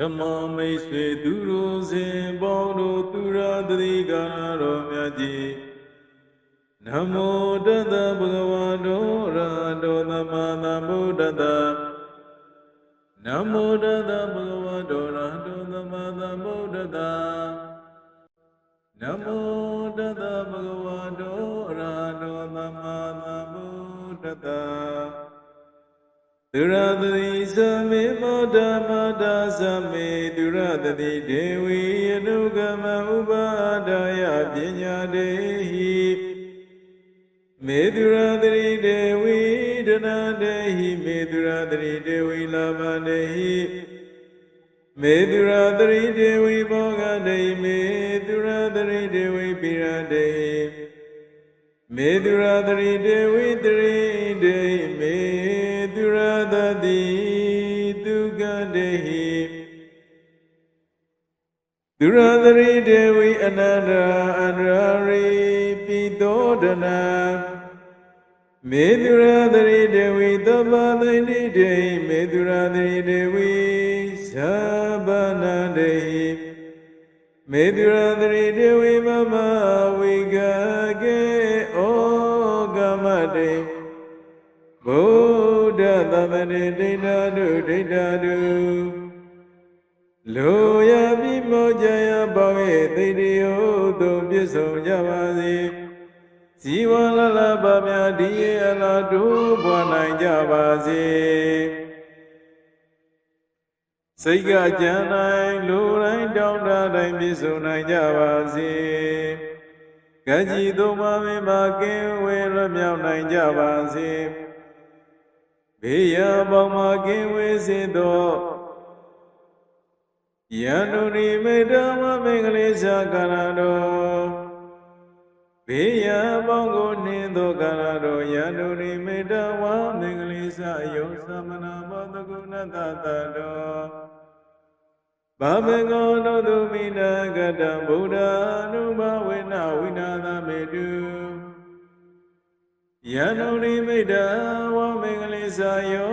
ဓမ္မမိတ်ဆွေသူတို့စဉ်ပေါင်းတို့သူရတတိကာရတော်မြတ်ကြီးနမောတတဗုဒ္ဓဝါဒောရာဒောသမသမ္ဗုဒ္ဓတနမောတတဗုဒ္ဓဝါဒောရာဒောသမသမ္ဗုဒ္ဓတနမောတတဗုဒ္ဓဝါဒောရာဒောသမသမ္ဗုဒ္ဓတ သူရတတိသမေမောဓမ္မတာသမေသူရတတိဒေဝီယနုကမဥပါဒါယပညာတေဟိမေသူရတတိဒေဝီဒနာတေဟိမေသူရတတိဒေဝီလာမတေဟိမေသူရတတိဒေဝီဘောဂတေဟိမေသူရတတိဒေဝီပိရတေဟိမေသူရတတိဒေဝီတရိတေဟိမေသူရ တတိသူကတေဟိသူရတရိဒေဝီအနန္တအန္တရိပိတောဒနာမေသူရတရိဒေဝီသဗ္ဗသိတိတေဟိမေသူရတရိဒေဝီသဗ္ဗနာတေဟိမေသူရတရိဒေဝီမမဝိက မဏေဒိဋ္ဌာတုဒိဋ္ဌာတုလိုရပြီမောကြရပေါင်းရဲ့သိတိယသို့ပြည့်စုံကြပါစေဇီဝလလပါမြဒီရဲ့အလားတူပွားနိုင်ကြပါစေစိတ်ကကြံတိုင်းလူတိုင်းတောင်းတတိုင်းပြည့်စုံနိုင်ကြပါစေကကြီးသုံးပါးမင်းပါကင်းဝေလွတ်မြောက်နိုင်ကြပါစေ ဘေးရန်ပေါင်းမှာကင်းဝေးစေသောယန္တုရိမေတ္တာမမင်္ဂလိသာကာရတော်ဘေးရန်ပေါင်းကိုနှင်းသောကာရတော်ယန္တုရိမေတ္တာဝမင်္ဂလိသာယောသမနာမောတကုဏတတတော်ဘာမေကောတောတုမိနာကတံဗုဒ္ဓ ानु ဘဝေနဝိနာသမေတု ယန္တုရိမိတ္တဝမင်္ဂလိသာယော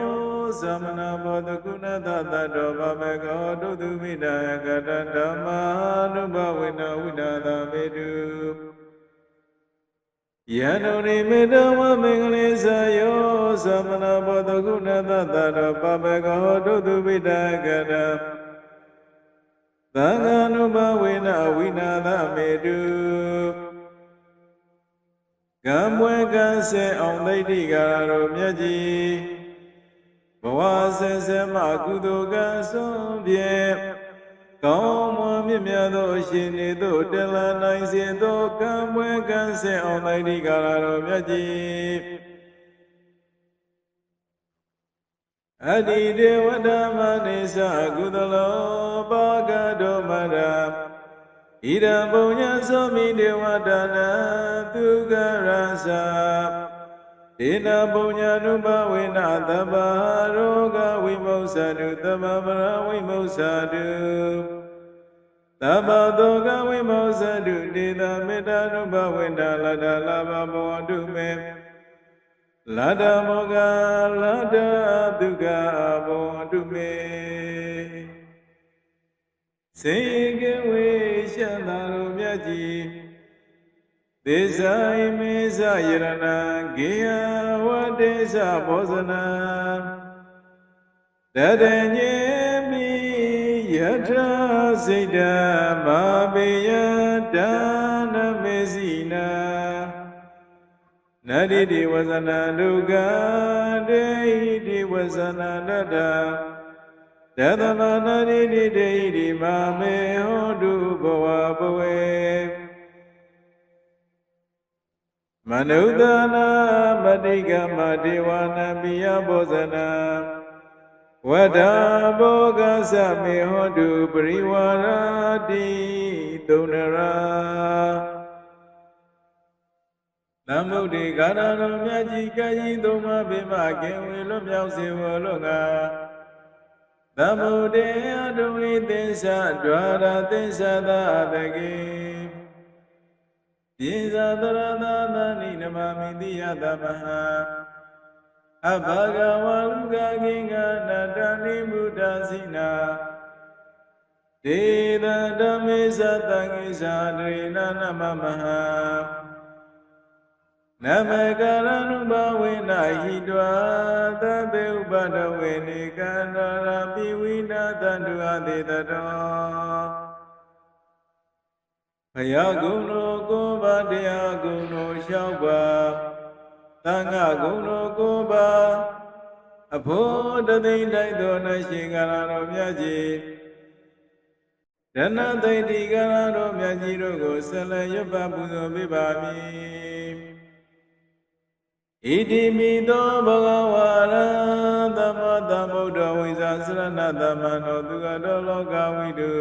သမနာဘောတကုဏတတတောဘမေကောတုတုမိတကတဓမ္မာနုဘဝေနဝိနာသမေတုယန္တုရိမိတ္တဝမင်္ဂလိသာယောသမနာဘောတကုဏတတတောဘမေကောတုတုမိတကတသံဃာနုဘဝေနဝိနာသမေတု ကံပွဲကံဆဲအောင်သိတိကာရတော်မြတ်ကြီးဘဝဆဲဆဲမှကုသိုလ်ကံဆုံးဖြင့်ကောင်းမွန်မြတ်မြတ်သောအရှင်နေသို့တလနိုင်စေသောကံပွဲကံဆဲအောင်သိတိကာရတော်မြတ်ကြီးအတ္တိဒေဝဓမ္မနေသကုသလောပါကတောမရ ဣဒံပုံညသောမိဒေဝတာနာသူကရသဒေနပုံညာနုဘဝေနသဗ္ဗရောဂဝိမု ्ස တုသဗ္ဗပရဝိမု ्स တုသဗ္ဗသောကဝိမု ्स တုဒေသမေတ္တာနုဘဝေနလတ္တလဘဘောတုမေလတ္တမောကလတ္တဒုက္ခဘောတုမေစေကဝေ ရှန္တာတော်မြတ်ကြီးသေဇာဣမေဇယရဏဂေယဝတေဇဘောဇနာတတညေမိယထစိတ်တမပေယဒါနမေစီနာနတိတိဝဇနာဒုက္ခဒေဟိတိဝဇနာတတတ သမနာရိတိတေဟိတိမာမေဟောတုဘဝဘဝေမနုဿာနာပတိကမဒေဝနာပိယဘောဇနာဝဒ္ဓဘောဂသမေဟောတုပရိဝါရတိသုဏရာသမုဒ္ဒေကာရတော်မြတ်ကြီးကကြီးသုံးပါးပင်မကင်ဝေလွတ်မြောက်စေဝလို့ငါ သမုဒ္ဒေအတုဝိသင်္သဒွါရသင်္သသာတကေပြေဇာတရသာသနိနမမိတိယတမဟာအဘဂဝလူကကိင္ကနတနိမုဒ္ဒစိနာဒေသဓမ္မေသတံကိသာဒရေနနမမဟ နမကရဏုဘဝေနဟိတဝါသဗ္ဗေဥပဒဝေနိကန္တရာပိဝိနာတန္တုအသေတတောဘုရားကုံတော်ကိုးပါးတရားကုံတော်လျှောက်ပါသံဃာကုံတော်ကိုးပါးအဖို့တသိမ့်တိုက်တော်၌ရှင်ကာရတော်မြတ်ကြီးရဏသိတ္တိကာရတော်မြတ်ကြီးတို့ကိုဆက်လက်ရွတ်ပတ်ပူဇော်ပေးပါမည် ဣတိမိသောဘဂဝါရသမ္မာသမ္ဗုဒ္ဓဝိဇာစရဏသမ္မနောသူကတော်လောကဝိတု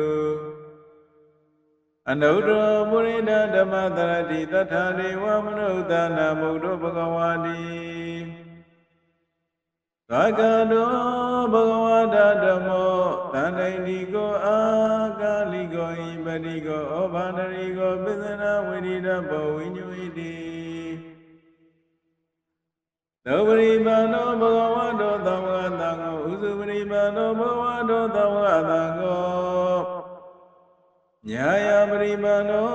အနုတ္တရပုရိဒဓမ္မတရတိတထာဒေဝမနုဿာနာမုဒ္ဓဘဂဝါတိသာကတောဘဂဝတာဓမ္မောတန္တိတိကိုအာကာလိကိုဣပတိကိုဩဘာန္တရိကိုပစ္စနာဝိရိဒဘောဝိညုဣတိ သောပရိပါဏောဘဂဝတောသံဃာတံကိုဥစုပရိပါဏောဘဂဝတောသံဃာတံကိုညာယပရိပါဏော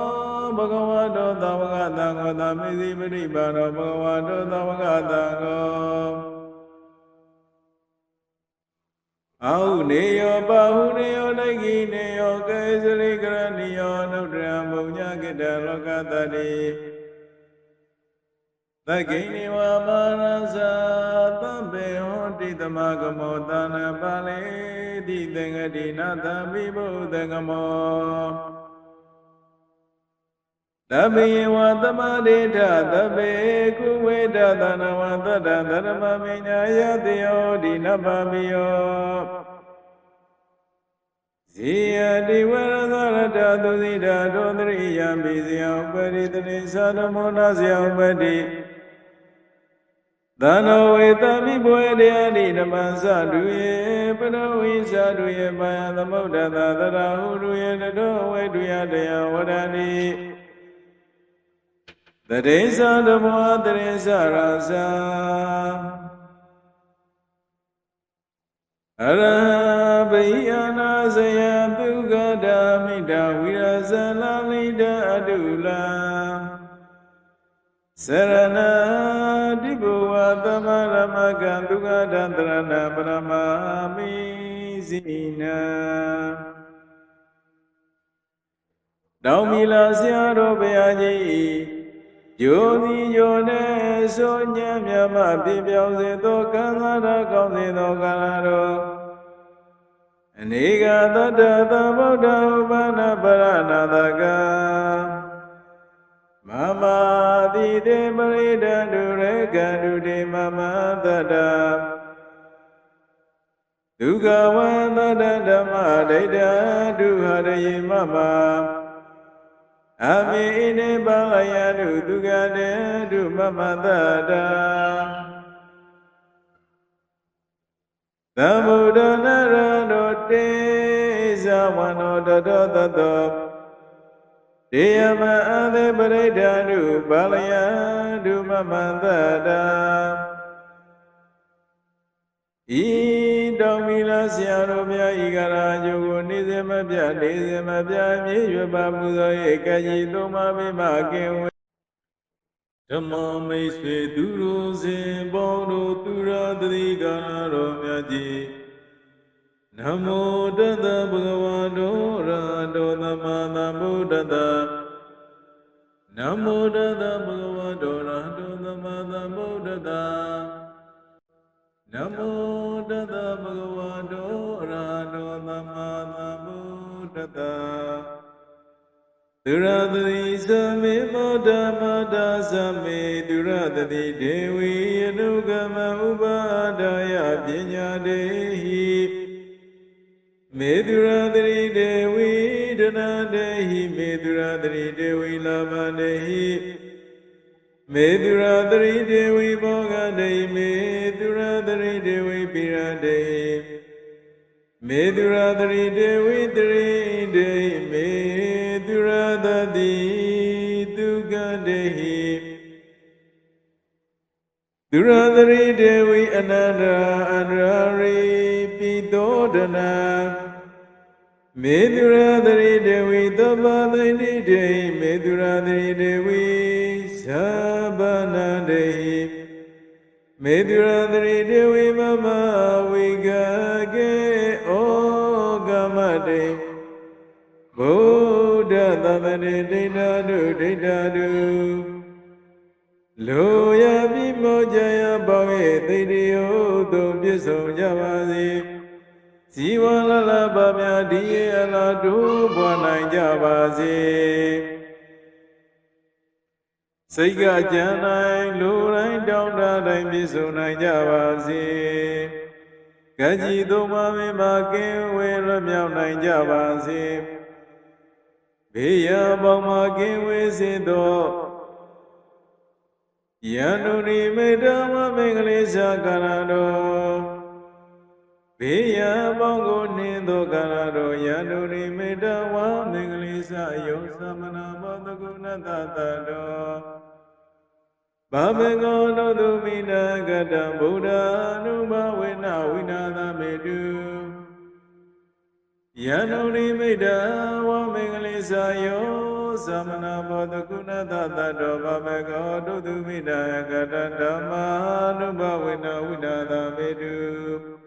ဘဂဝတောသံဃာတံကိုသမေစီပရိပါဏောဘဂဝတောသံဃာတံကိုအာဟုနေယောပါဟုနေယောဒိဂိနေယောကေစရိကရဏီယောနုဒ္ဒရမုံညကိတလောကတတိ သက္ကိနေဝမာရဇာသဗ္ဗေဟောတိတမဂမောတာနပါလေတိသင်္ကတိနာသမိဘုဒ္ဓကမောတပိယဝသမဒေထသဗ္ဗေကုဝေဒသနဝသတ္တဓမ္မမိညာယတိယောဒီနဗ္ဗမိယောဇိယတိဝရသရတသုဇိတာဒုသရိယံပိစယံပရိတရိသဓမ္မောနာစယံပတိ သန္နောဝေတမိဘွေတရားတိဓမ္မစတုယေပရဝိသတုယေပါယသမုဒ္ဒတာသရဟုတုယေတတောဝေတုယတယဝရဏိတရေသဓမ္မောတရေသရာဇာအရဟဘိယနာဇယသုဂဒာမိတဝိရဇလလိတအတုလံစရဏတိဘဝ သမရမကံဒုက္ခဒန္တရဏပရမမိဇိနာတောင်မီလာဆရာတော်ဘုရားကြီးယိုသည်ယိုနေဆိုညံမြမပြပြောင်းစေသောကံသာရကောင်းစေသောကာလတော်အနေကသတ္တသမုဒ္ဒဥပနာပရဏတက မမတိတေပရိဒတုရေကတုတေမမသတ္တဒုက္ခဝံသတ္တဓမ္မဒိဋ္ဌဒုဟရယေမမအမိနေပါလယတုသူကတေတုမမတတာသမုဒ္ဒနာရတောတေဇဝနောတတောတတော တေယမအသေပရိဒာတုပါလယတုမမတတာဤတောင်မီလာဆရာတော်မြတ်ဤကရာကျိုးကိုနေစေမပြနေစေမပြမြေရွပါပူဇော်၍ကကြီးသုံးပါးမိမကင်ဝေဓမ္မမိတ်ဆွေသူတို့စဉ်ပေါင်းတို့သူရတတိကရာတော်မြတ်ကြီး နမောတတဗုဒ္ဓဝါဒောရာတောသမ္မာသမ္ဗုဒ္ဓတနမောတတဗုဒ္ဓဝါဒောရာတောသမ္မာသမ္ဗုဒ္ဓတနမောတတဗုဒ္ဓဝါဒောရာတောသမ္မာသမ္ဗုဒ္ဓတသူရတတိသမေမောဓမ္မတာသမေသူရတတိဒေဝီယနုကမဥပါဒါယပညာတေဟိ မေသူရတတိဒေဝီဒနာတေဟိမေသူရတတိဒေဝီလာမတေဟိမေသူရတတိဒေဝီဘောဂတေမေသူရတတိဒေဝီပိရတေမေသူရတတိဒေဝီတရိဒေမေသူရတတိသူကတေဟိသူရတရိဒေဝီအနန္တအန္တရိပိ သောဒနာမေသူရာတရိတဝိသဗ္ဗသိတိတေမေသူရာတရိတဝိသဗ္ဗနာတေမေသူရာတရိတဝိမမဝိကကေဩကမတေဗုဒ္ဓသဗ္ဗတိဒိဋ္ဌာတုဒိဋ္ဌာတုလိုရပြီမောကြရပေါင်းရဲ့သိတိယသို့ပြည့်စုံကြပါစေ ဇီဝလလပမြဒီရအလားတို့ဘွားနိုင်ကြပါစေစိတ်ကကြံတိုင်းလူတိုင်းတောင်းတတိုင်းပြည့်စုံနိုင်ကြပါစေကကြီးသုံးပါးမင်းမကင်းဝေလွမြောက်နိုင်ကြပါစေဘေးရပေါင်းမှာကင်းဝေးစေသောယန္တုရိမေတ္တမမင်္ဂလေးစာကာရတော် ဘေးရပေါင်းကိုနှင်းသောကာရတော်ယန္တုရိမေတ္တဝမင်္ဂလေးစာယုံသမဏမောတကုဏတတတော်ဘာမေကောတောတုမိနာကတံဗုဒ္ဓ ानु ဘဝေနဝိနာသမေတုယန္တုရိမိတ္တဝမင်္ဂလေးစာယောသမဏဘောတကုဏတတတောဘမကောတုတုမိတကတဓမ္မာနုဘဝေနဝိနာသမေတု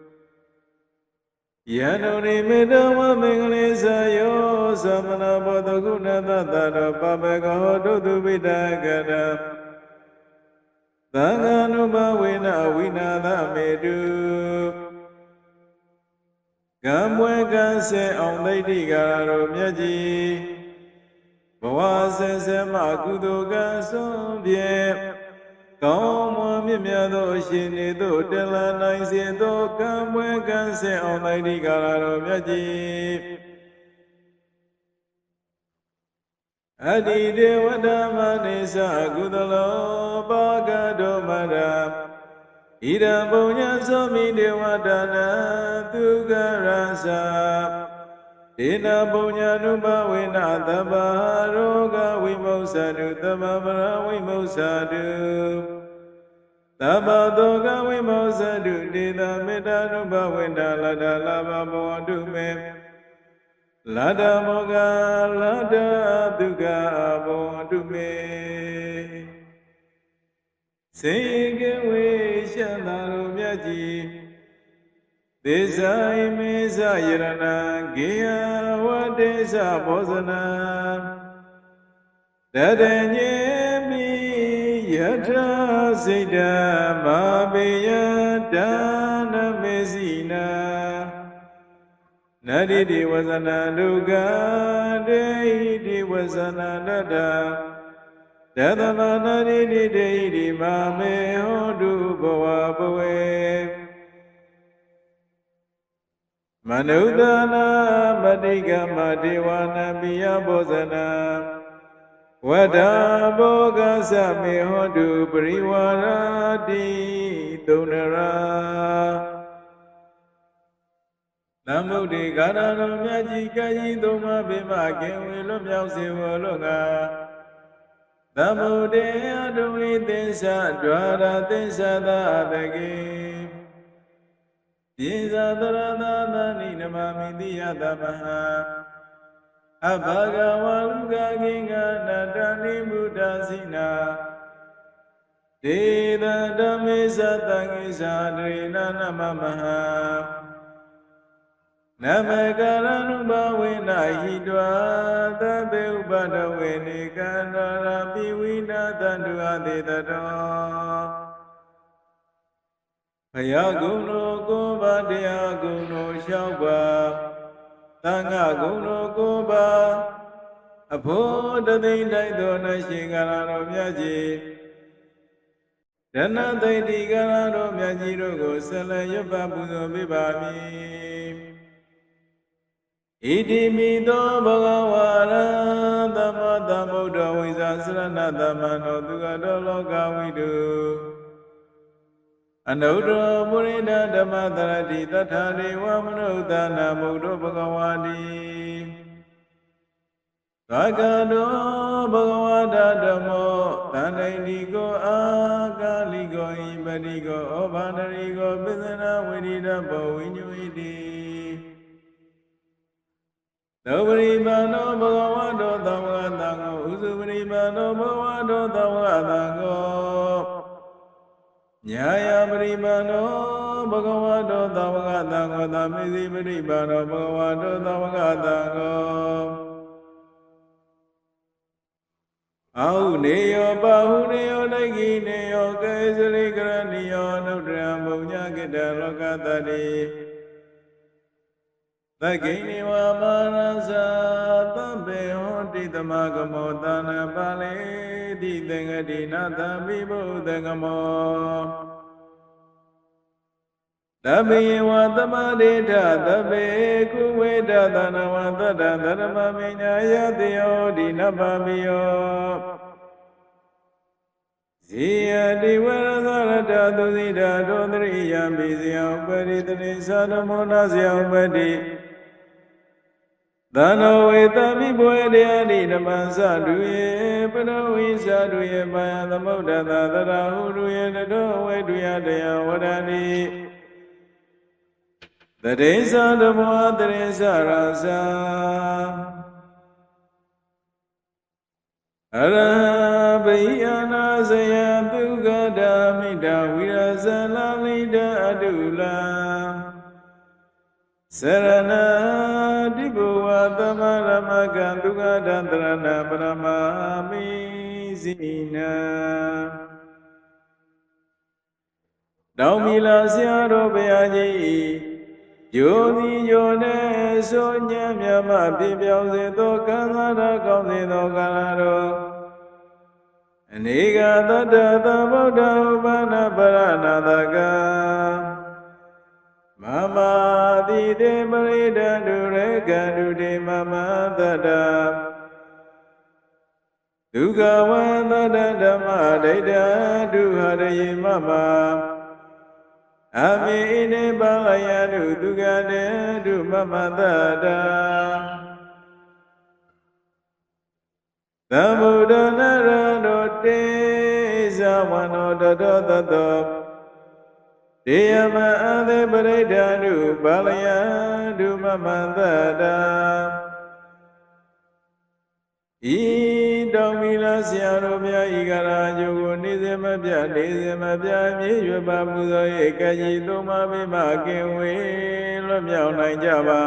ယန္တုရိမိတ္တဝမင်္ဂလေးစာယောသမဏဘောတကုဏတတတောဘမကောတုတုမိတကတသံဃာနုဘဝေနဝိနာသမေတုကံပွဲကံစေအောင်ဒိဋ္ဌိကာရတော်မြတ်ကြီးဘဝဆင်းဆဲမှကုသိုလ်ကံဆုံးဖြင့် ကောင်းမွန်မြတ်မြတ်သောအရှင်နေသို့တလနိုင်စေသောကံပွဲကံစေအောင်ဒိဋ္ဌိကာရတော်မြတ်ကြီးအတ္တိဒေဝဓမ္မနေသကုသလောပါကတောမရဣဒံပုံညသောမိဒေဝဒါနသူကရသဒေနပုံည ानु ဘဝေနသဗ္ဗရောဂဝိမု ्ස တုသဗ္ဗပရဝိမု ्स တု သဗ္ဗသောကဝိမု ्स တုဒေသမေတ္တာ ानु ဘဝေနလတ္တလဘဘောတုမေလတ္တမောကလတ္တဒုက္ခဘောတုမေစေကဝေရှန္တာတော်မြတ်ကြီးသေဇာဣမေဇယရဏဂေယဝတေဇဘောဇနံတတညေမိ ယထစိတ်တမပေယဒါနမေစီနာနတိတိဝဇနဒုက္ခတေဟိတိဝဇနတတတသမနာရိတိတေဟိမာမေဟောတုဘဝဘဝေမနုဿနာပတိကမဒေဝနာပိယဘောဇနာ ဝဒ္ဓဘောဂသမေဟောတုပရိဝါရတိသုဏရာသမုဒ္ဒေကာရတော်မြတ်ကြီးကကြီးသုံးပါးပင်မကင်ဝေလွတ်မြောက်စေဝလို့ငါသမုဒ္ဒေအတုဝိသင်္ဆဒွါရသင်္ဆသာတကေပြေဇာတရသာသနိနမမိတိယတမဟာ အဘဂဝလူကကိင္ကနတနိမုဒ္ဒစိနာဒေသဓမ္မေသတံကိသာဒရေနနမမဟာနမကရဏုဘဝေနဟိတွာသဗ္ဗေဥပဒဝေနိကန္တရာပိဝိနာတန္တုအသေတတောဘုရားဂုဏ်တော်ကိုးပါးတရားဂုဏ်တော်လျှောက်ပါ သံဃာဂုဏ်တော်ကိုးပါးအဖို့တသိမ့်တိုက်တော်၌ရှင်ကာရတော်မြတ်ကြီးဒနသိတ္တိကာရတော်မြတ်ကြီးတို့ကိုဆက်လက်ရွတ်ပတ်ပူဇော်ပေးပါမည်ဣတိမိသောဘဂဝါရသမသမုဒ္ဒဝိဇာစရဏသမနောသူကတော်လောကဝိတု အနုတ္တပုရိဒဓမ္မတရတိတထာရေဝမနုဿာနာမုဒ္ဓဘဂဝါတိသာကတောဘဂဝတာဓမ္မောတန္တိတိကိုအာကာလိကိုဣပတိကိုဩဘာန္တရိကိုပစ္စနာဝိရိဒဘောဝိညုဣတိသောပရိမာနောဘဂဝတောသံဃာတံဃောဥစုပရိမာနောဘဂဝတောသံဃာတံဃော ညာယပရိမာနောဘဂဝတောသံဃာတံဃောသမိစီပရိမာနောဘဂဝတောသံဃာတံဃောအာဟုနေယောပါဟုနေယောဒိဂိနေယောကေစရိကရဏီယောနုဒ္ဒရံဘုံညာကိတလောကတတိသက္ကိနေဝမာနသသဗ္ဗေဟော တိတမဂမောတာနပါလေတိသင်္ကတိနာသမိဘုဒ္ဓကမောတပိယဝသမဒေထသဗ္ဗေကုဝေဒသနဝသတ္တဓမ္မမိညာယတိယောဒီနဗ္ဗမိယောဇိယတိဝရသရတသုဇိတာဒုသရိယံပိစယံပရိတရိသနမောနစယံပတိ သနောဝေတမိဘွေတရားနိဓမ္မစတုယေပရဝိသတုယေမယသမုဒ္ဒတာသရဟုတုယေတတောဝေတုယတယဝရဏိတရေသဓမ္မောတရေသရာဇာအရဟဘိယနာဇယသုဂဒာမိတဝိရဇလလိတအတုလံစရဏတိဘဝ သမရမကံဒုက္ခဒန္တရဏပရမမိဇိနာတောင်မီလာဆရာတော်ဘုရားကြီးယိုသည်ယိုနေဆိုညံမြမပြပြောင်းစေသောကံသာရကောင်းစေသောကာလတော်အနေကသတ္တသဗုဒ္ဓဥပနာပရဏတကံ မမတိတေပရိဒတုရေကတုတေမမသတ္တဒုက္ခဝံသတ္တဓမ္မဒိဋ္ဌဒုဟရယေမမအမိနေပါလယတုဒုက္ခတေဒုမမသတ္တသမုဒ္ဒနာရတောတေဇဝနောတတောတတော တေယမအသေပရိဒာနုပါလယဒုမမန္တတာဤတောင်မီလာဆရာတော်မြတ်ဤကရာကျိုးကိုနေစေမပြနေစေမပြမြေရွယ်ပါပူဇော်၍ကကြီးသုံးပါးမိမကင်ဝေလွတ်မြောက်နိုင်ကြပါ